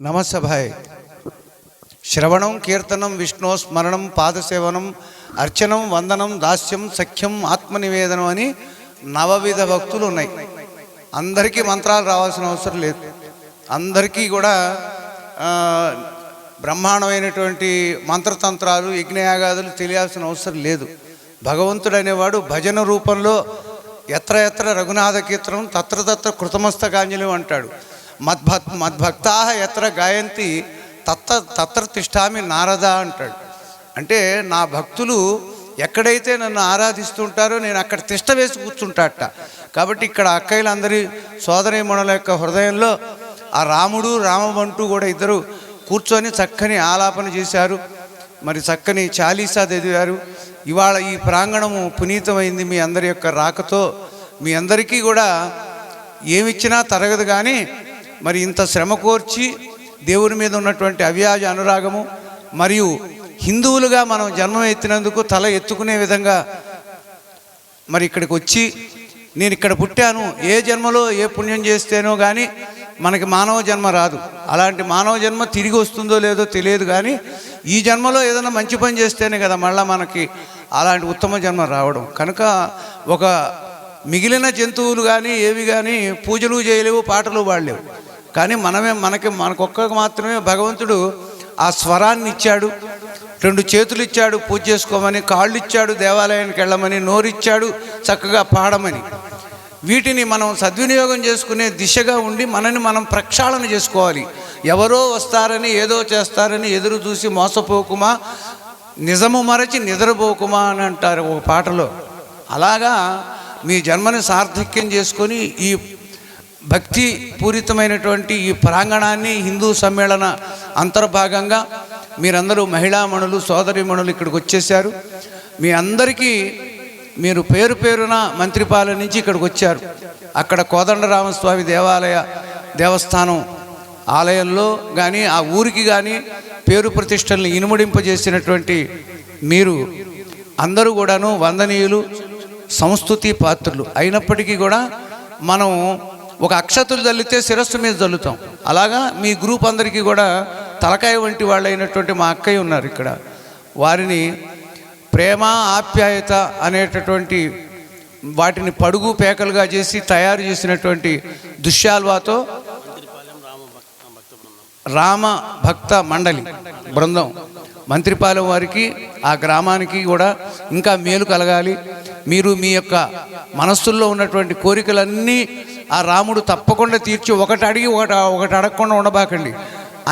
నమస్సభాయ్. శ్రవణం కీర్తనం విష్ణు స్మరణం పాదసేవనం అర్చనం వందనం దాస్యం సఖ్యం ఆత్మనివేదనం అని నవవిధ భక్తులు ఉన్నాయి అందరికీ మంత్రాలు రావాల్సిన అవసరం లేదు. అందరికీ కూడా బ్రహ్మాండమైనటువంటి మంత్రతంత్రాలు యజ్ఞయాగాదులు తెలియాల్సిన అవసరం లేదు. భగవంతుడు అనేవాడు భజన రూపంలో ఎత్ర ఎత్ర రఘునాథ కీర్తనం తత్ర తత్ర కృతమస్తకాంజలి అంటాడు. మద్భక్ మద్భక్తా ఎత్ర గాయంతి తత్త తత్ర తిష్టామి నారద అంటాడు. అంటే నా భక్తులు ఎక్కడైతే నన్ను ఆరాధిస్తుంటారో నేను అక్కడ తిష్ట వేసి కూర్చుంటాట. కాబట్టి ఇక్కడ అక్కయ్యలందరి సోదరీమణుల యొక్క హృదయంలో ఆ రాముడు రామబంటూ కూడా ఇద్దరు కూర్చొని చక్కని ఆలాపన చేశారు. మరి చక్కని చాలీసా చదివారు. ఇవాళ ఈ ప్రాంగణము పునీతమైంది మీ అందరి యొక్క రాకతో. మీ అందరికీ కూడా ఏమిచ్చినా తరగదు కానీ మరి ఇంత శ్రమ కోర్చి దేవుని మీద ఉన్నటువంటి అవ్యాజ అనురాగము మరియు హిందువులుగా మనం జన్మం ఎత్తినందుకు తల ఎత్తుకునే విధంగా మరి ఇక్కడికి వచ్చి నేను ఇక్కడ పుట్టాను ఏ జన్మలో ఏ పుణ్యం చేస్తేనో కానీ మనకి మానవ జన్మ రాదు. అలాంటి మానవ జన్మ తిరిగి వస్తుందో లేదో తెలియదు కానీ ఈ జన్మలో ఏదైనా మంచి పని చేస్తేనే కదా మళ్ళీ మనకి అలాంటి ఉత్తమ జన్మ రావడం. కనుక ఒక మిగిలిన జంతువులు కానీ ఏవి కానీ పూజలు చేయలేవు పాటలు పాడలేవు కానీ మనమే మనకి మనకొక్క మాత్రమే భగవంతుడు ఆ స్వరాన్ని ఇచ్చాడు. రెండు చేతులు ఇచ్చాడు పూజ చేసుకోమని కాళ్ళు ఇచ్చాడు దేవాలయానికి వెళ్ళమని నోరిచ్చాడు చక్కగా పాడమని. వీటిని మనం సద్వినియోగం చేసుకునే దిశగా ఉండి మనని మనం ప్రక్షాళన చేసుకోవాలి. ఎవరో వస్తారని ఏదో చేస్తారని ఎదురు చూసి మోసపోకుమా? నిజము మరచి నిద్రపోకుమా అని అంటారు ఒక పాటలో. అలాగా మీ జన్మని సార్థక్యం చేసుకొని ఈ భక్తి పూరితమైనటువంటి ఈ ప్రాంగణాన్ని హిందూ సమ్మేళన అంతర్భాగంగా మీరందరూ మహిళామణులు సోదరిమణులు ఇక్కడికి వచ్చేసారు మీ అందరికీ మీరు పేరు పేరున మంత్రిపాలెం నుంచి ఇక్కడికి వచ్చారు. అక్కడ కోదండరామస్వామి దేవాలయ దేవస్థానం ఆలయంలో కానీ ఆ ఊరికి కానీ పేరు ప్రతిష్టల్ని ఇనుమడింపజేసినటువంటి మీరు అందరూ కూడాను వందనీయులు సంస్థుతి పాత్రులు. అయినప్పటికీ కూడా మనం ఒక అక్షతులు చల్లితే శిరస్సు మీద చల్లుతాం అలాగా మీ గ్రూప్ అందరికీ కూడా తలకాయ వంటి వాళ్ళు అయినటువంటి మా అక్కయ్య ఉన్నారు ఇక్కడ. వారిని ప్రేమ ఆప్యాయత అనేటటువంటి వాటిని పడుగు పేకలుగా చేసి తయారు చేసినటువంటి దుశ్యాల్వాతో రామ భక్త మండలి బృందం. మంత్రిపాలెం వారికి ఆ గ్రామానికి కూడా ఇంకా మేలు కలగాలి. మీరు మీ యొక్క మనస్సుల్లో ఉన్నటువంటి కోరికలన్నీ ఆ రాముడు తప్పకుండా తీర్చి ఒకటి అడిగి ఒకటి ఒకటి అడగకుండా ఉండబాకండి.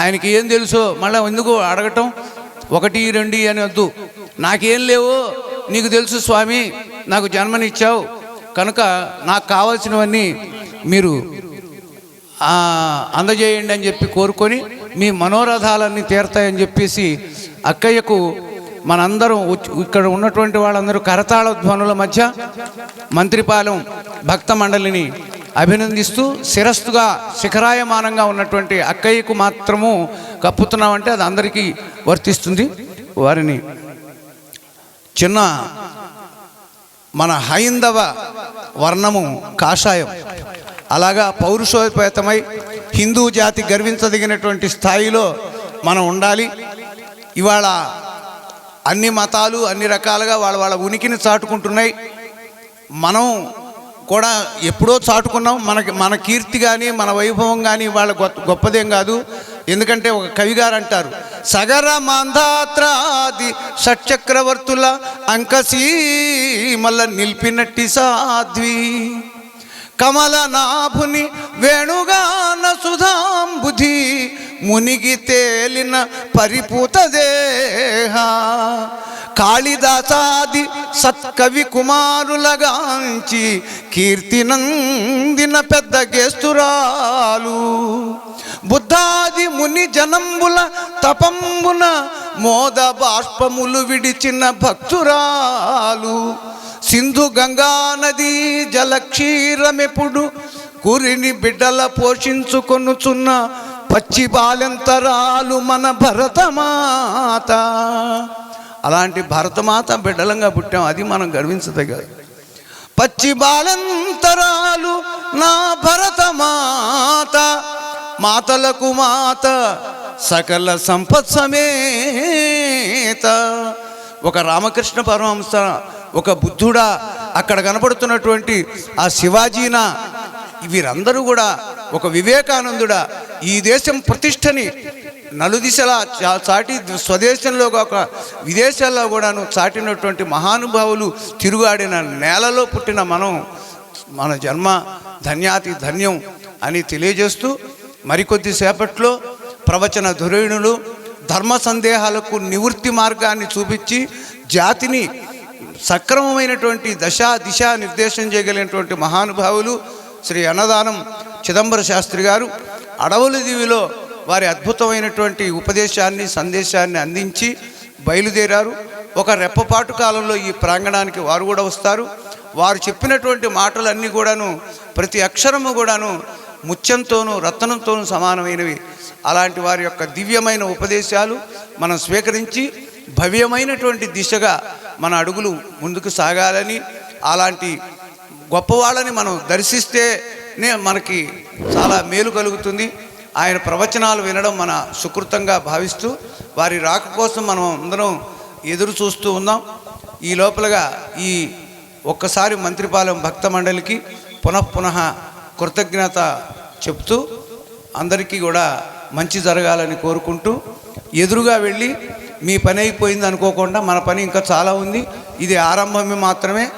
ఆయనకి ఏం తెలుసో మళ్ళీ ఎందుకు అడగటం? ఒకటి రెండు అని వద్దు. నాకేం లేవు నీకు తెలుసు స్వామి నాకు జన్మనిచ్చావు. కనుక నాకు కావాల్సినవన్నీ మీరు అందజేయండి అని చెప్పి కోరుకొని మీ మనోరథాలన్నీ తీరతాయని చెప్పేసి అక్కయ్యకు మనందరం ఇక్కడ ఉన్నటువంటి వాళ్ళందరూ కరతాళ ధ్వనుల మధ్య మంత్రిపాలెం భక్త మండలిని అభినందిస్తూ శిరస్సుగా శిఖరాయమానంగా ఉన్నటువంటి అక్కయ్యకు మాత్రము కప్పుతున్నామంటే అది అందరికీ వర్తిస్తుంది. వారిని చిన్న మన హైందవ వర్ణము కాషాయం. అలాగా పౌరుషోపేతమై హిందూ జాతి గర్వించదగినటువంటి స్థాయిలో మనం ఉండాలి. ఇవాళ అన్ని మతాలు అన్ని రకాలుగా వాళ్ళ వాళ్ళ ఉనికిని చాటుకుంటున్నాయి. మనం కూడా ఎప్పుడో చాటుకున్నాం. మనకి మన కీర్తి కానీ మన వైభవం కానీ వాళ్ళ గొప్పదేం కాదు. ఎందుకంటే ఒక కవి గారు అంటారు సగర మాంధాత్రాది షట్చక్రవర్తుల అంకసీమల నిలిపినట్టి సాధ్వి. కమలనాభుని వేణుగా సుధాంబుధి మునిగి తేలిన పరిపూత దేహ. కాళిదాసాది సత్కవి కుమారులగాంచి కీర్తినందిన పెద్ద గేస్తురాలు. బుద్ధాది ముని జనంబుల తపంబున మోద బాష్పములు విడిచిన భక్తురాలు. సింధు గంగా నది జలక్షీరమెప్పుడు కురిని బిడ్డల పోషించుకొనుచున్న పచ్చి బాలెంతరాలు మన భరతమాత. అలాంటి భరతమాత బిడ్డలంగా పుట్టాం అది మనం గర్వించదగదు పచ్చి బాలంతరాలు నా భరతమాత మాతలకు మాత సకల సంపత్ సమేత. ఒక రామకృష్ణ పరమహంస ఒక బుద్ధుడా అక్కడ కనపడుతున్నటువంటి ఆ శివాజీనా వీరందరూ కూడా ఒక వివేకానందుడా. ఈ దేశం ప్రతిష్టని నలుదిశలా చా- చాటి స్వదేశంలో ఒక విదేశాల్లో కూడాను చాటినటువంటి మహానుభావులు తిరుగాడిన నేలలో పుట్టిన మనం మన జన్మ ధన్యాతి ధన్యం అని తెలియజేస్తూ మరికొద్దిసేపట్లో ప్రవచన ధురేణులు ధర్మ సందేహాలకు నివృత్తి మార్గాన్ని చూపించి జాతిని సక్రమమైనటువంటి దశ దిశ నిర్దేశం చేయగలిగినటువంటి మహానుభావులు శ్రీ అన్నదానం చిదంబర శాస్త్రి గారు అడవుల దీవిలో వారి అద్భుతమైనటువంటి ఉపదేశాన్ని సందేశాన్ని అందించి బయలుదేరారు. ఒక రెప్పపాటు కాలంలో ఈ ప్రాంగణానికి వారు కూడా వస్తారు. వారు చెప్పినటువంటి మాటలన్నీ కూడాను ప్రతి అక్షరము కూడాను ముత్యంతోనూ రత్నంతోనూ సమానమైనవి. అలాంటి వారి యొక్క దివ్యమైన ఉపదేశాలు మనం స్వీకరించి భవ్యమైనటువంటి దిశగా మన అడుగులు ముందుకు సాగాలని అలాంటి గొప్పవాళ్ళని మనం దర్శిస్తేనే మనకి చాలా మేలు కలుగుతుంది. ఆయన ప్రవచనాలు వినడం మన సుకృతంగా భావిస్తూ వారి రాక కోసం మనం అందరం ఎదురు చూస్తూ ఉందాం ఈ లోపలగా ఈ ఒక్కసారి మంత్రిపాలెం భక్త మండలికి పునఃపునః కృతజ్ఞత చెప్తూ అందరికీ కూడా మంచి జరగాలని కోరుకుంటూ ఎదురుగా వెళ్ళి మీ పని అయిపోయింది అనుకోకుండా మన పని ఇంకా చాలా ఉంది. ఇది ఆరంభమే మాత్రమే.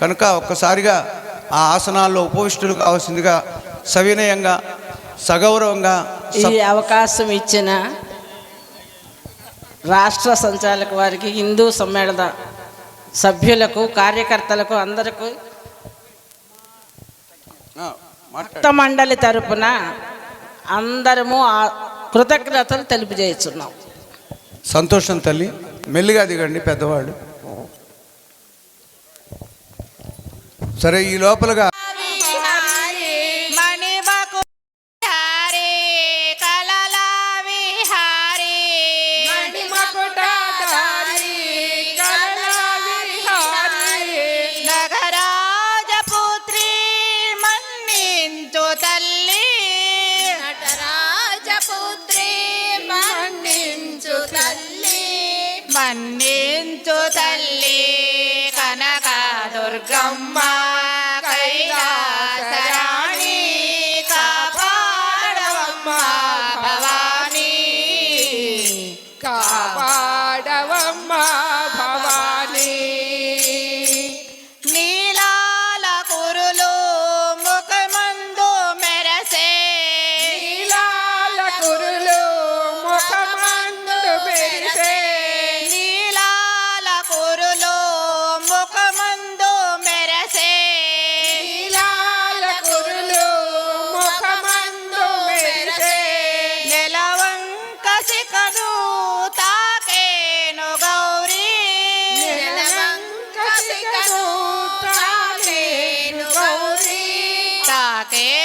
కనుక ఒక్కసారిగా ఆ ఆసనాల్లో ఉపవిష్టులు కావాల్సిందిగా సవినయంగా సగౌరవంగా ఈ అవకాశం ఇచ్చిన రాష్ట్ర సంచాలక వారికి హిందూ సమ్మేళన సభ్యులకు కార్యకర్తలకు అందరికీ. భక్త మండలి తరపున అందరము ఆ కృతజ్ఞతలు తెలియజేస్తున్నాం. సంతోషం తల్లి. మెల్లిగా దిగండి పెద్దవాళ్ళు. సరే ఈ లోపలగా Senhor ¿eh?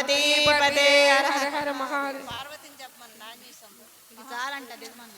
పార్వతీపతే హర హర మహాదేవ పార్వతిని చెప్పమని నాన్న ఇది చాలంట ఇది మన